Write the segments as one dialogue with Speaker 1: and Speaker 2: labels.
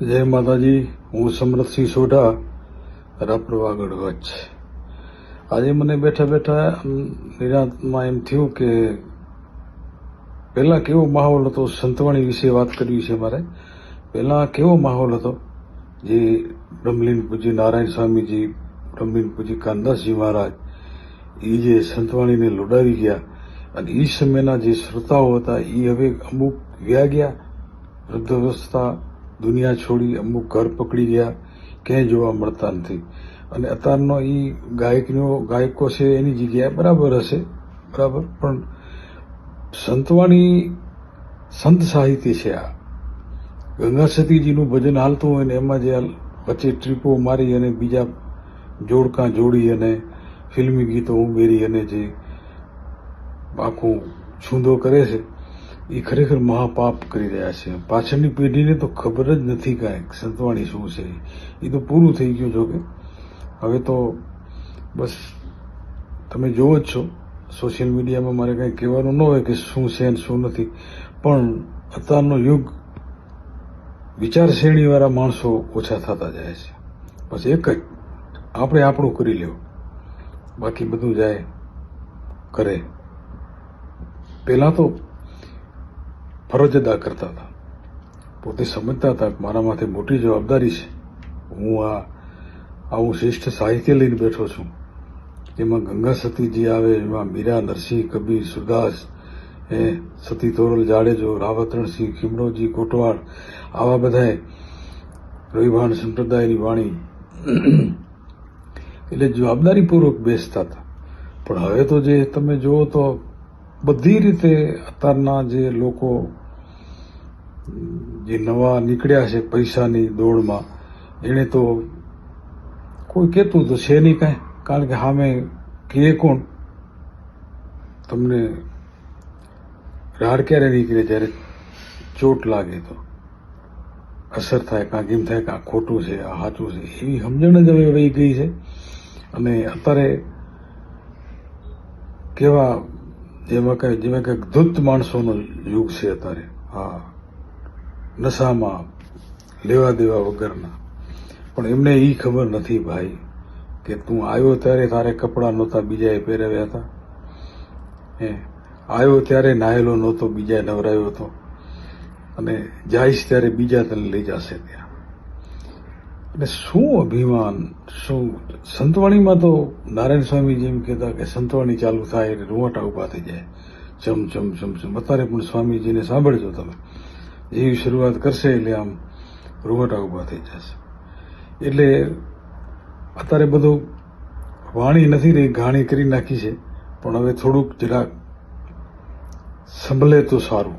Speaker 1: જય માતાજી, હું સમરથસિંહ સોઢા, રાપરવાગઢ કચ્છ આજે મને બેઠા બેઠા નિરાંતમાં એમ થયું કે પહેલાં કેવો માહોલ હતો? સંતવાણી વિશે વાત કરવી છે મારે. પહેલાં કેવો માહોલ હતો? જે બ્રહ્મલીન પૂજી નારાયણ સ્વામીજી બ્રહ્મલીન પૂજી કાનદાસજી મહારાજ એ જે સંતવાણીને લોડાવી ગયા અને એ સમયના જે શ્રોતાઓ હતા એ હવે અમુક વ્યા ગયા. વૃદ્ધાવસ્થા દુનિયા છોડી અમુક ઘર પકડી ગયા, ક્યાંય જોવા મળતા નથી. અને અત્યારનો એ ગાયકનો, ગાયકો છે એની જગ્યાએ બરાબર હશે, બરાબર? પણ સંતવાણી સંત સાહિત્ય છે આ. ગંગા સતીજીનું ભજન હાલતું હોય ને એમાં જે વચ્ચે ટ્રીપો મારી અને બીજા જોડકા જોડી અને ફિલ્મી ગીતો ઉમેરી અને જે આખું છૂંદો કરે છે એ ખરેખર મહાપાપ કરી રહ્યા છે. પાછળની પેઢીને તો ખબર જ નથી કાંઈ સંતવાણી શું છે? એ તો પૂરું થઈ ગયું જો કે હવે તો બસ તમે જુઓ જ છો. સોશિયલ મીડિયામાં મારે કંઈ કહેવાનું ન હોય કે શું છે અને શું નથી. પણ અત્યારનો યુગ વિચારશ્રેણીવાળા માણસો ઓછા થતા જાય છે. બસ એક જ. આપણે આપણું કરી લેવું. બાકી બધું જાય કરે. પહેલાં તો ફરજ અદા કરતા હતા. પોતે સમજતા હતા કે મારા માથે મોટી જવાબદારી છે. હું આ, આવું શ્રેષ્ઠ સાહિત્ય લઈને બેઠો છું. એમાં ગંગા સતીજી આવે, એમાં મીરા, નરસિંહ, કબીર સુદાસ એ સતી તોરલ, જાડેજો, રાવતરણસિંહ ખીમડોજી કોટવાડ આવા બધાએ રવિભાન સંપ્રદાયની વાણી, એટલે જવાબદારીપૂર્વક બેસતા હતા. પણ હવે તો જે તમે જુઓ તો બધી રીતે અત્યારના જે લોકો જે નવા નીકળ્યા છે પૈસાની દોડમાં, એણે તો કોઈ કહેતું તો છે નહીં કાંઈ, કારણ કે સામે કહે કોણ? તમને રાડ ક્યારે નીકળે જ્યારે ચોટ લાગે તો. અસર થાય, કાંક એમ થાય કે ખોટું છે, આ સાચું છે, એવી સમજણ જ હવે વહી ગઈ છે. અને અત્યારે કેવા જેમાં કઈ જેમાં કંઈક ધૂત માણસોનો યુગ છે અત્યારે. હા. નશામાં, લેવા દેવા વગરના. પણ એમને એ ખબર નથી ભાઈ કે તું આવ્યો ત્યારે તારે કપડાં નહોતા બીજાએ પહેરાવ્યા હતા? હે? આવ્યો ત્યારે નાહેલો નહોતો, બીજાએ નવરાયો હતો. અને જાઈશ ત્યારે બીજા તને લઈ જશે ત્યાં. એટલે શું અભિમાન? શું? સંતવાણીમાં તો નારાયણ સ્વામી જેમ કહેતા કે સંતવાણી ચાલુ થાય એટલે રૂવાટા ઊભા થઈ જાય. ચમ ચમ ચમ ચમ. અત્યારે પણ સ્વામીજીને સાંભળજો તમે. જેવી શરૂઆત કરશે એટલે આમ રૂવાટા ઊભા થઈ જશે. એટલે અત્યારે બધું વાણી નથી રહી ઘાણી કરી નાખી છે, પણ હવે થોડુંક જરાક સંભળે તો સારું.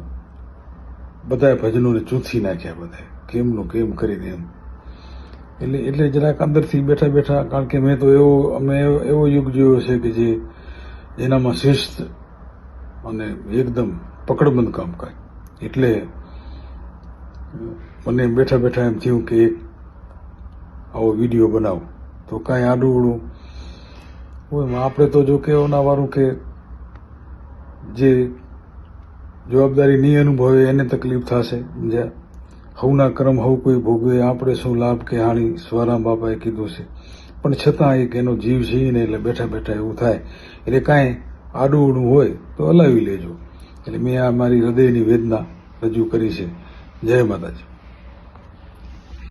Speaker 1: બધા ભજનોને ચૂંથી નાખ્યા બધા, કેમનું કેમ કરીને એમ. એટલે એટલે જરાક અંદરથી બેઠા બેઠા, કારણ કે મેં તો એવો, અમે એવો- એવો યુગ જોયો છે કે જે એનામાં શિસ્ત અને એકદમ પકડબંધ કામ કરે એટલે મને બેઠા બેઠા એમ થયું કે એક આવો વીડિયો બનાવો. તો કાંઈ આડુવડું હોય આપણે તો જો કહેવાના વાળું કે જે જવાબદારી નહીં અનુભવે એને તકલીફ થશે. હવના કર્મ હવ કોઈ ભોગવે, આપણે શું લાભ કે હાણી સ્વરામ બાપાએ કીધું છે. પણ છતાં એક એનો જીવ છે ને એટલે બેઠા બેઠા એવું થાય. એટલે કાંઈ આડું હોય તો હલાવી લેજો. એટલે મેં આ મારી હૃદયની વેદના રજૂ કરી છે. જય માતાજી.